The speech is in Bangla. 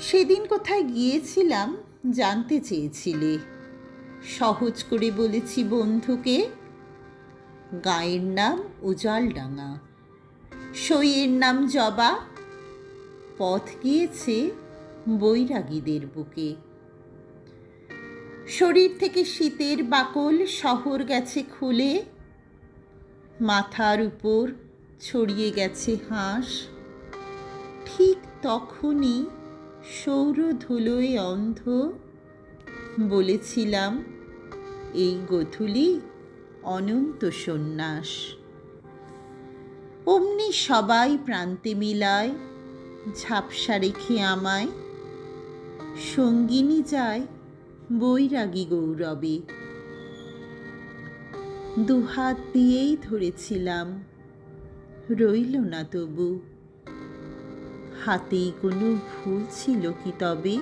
সেদিন কোথায় গিয়েছিলাম জানতে চেয়েছিলে। সহজ করে বলেছি বন্ধুকে, গায়ের নাম উজালডাঙ্গা, সইয়ের নাম জবা, পথ গিয়েছে বৈরাগীদের বুকে। শরীর থেকে শীতের বাকল শহর গেছে খুলে, মাথার উপর ছড়িয়ে গেছে হাঁস। ঠিক তখনই সৌর ধুলোয় অন্ধ। বলেছিলাম, এই গধূলি অনন্ত সন্ন্যাস। অমনি সবাই প্রান্তে মিলায়, ঝাপসা রেখে আমায়। সঙ্গিনী যায় বৈরাগী গৌরবে। দুহাত দিয়েই ধরেছিলাম, রইল না তবু। হাতেই কোনো ভুল ছিল কি তবে?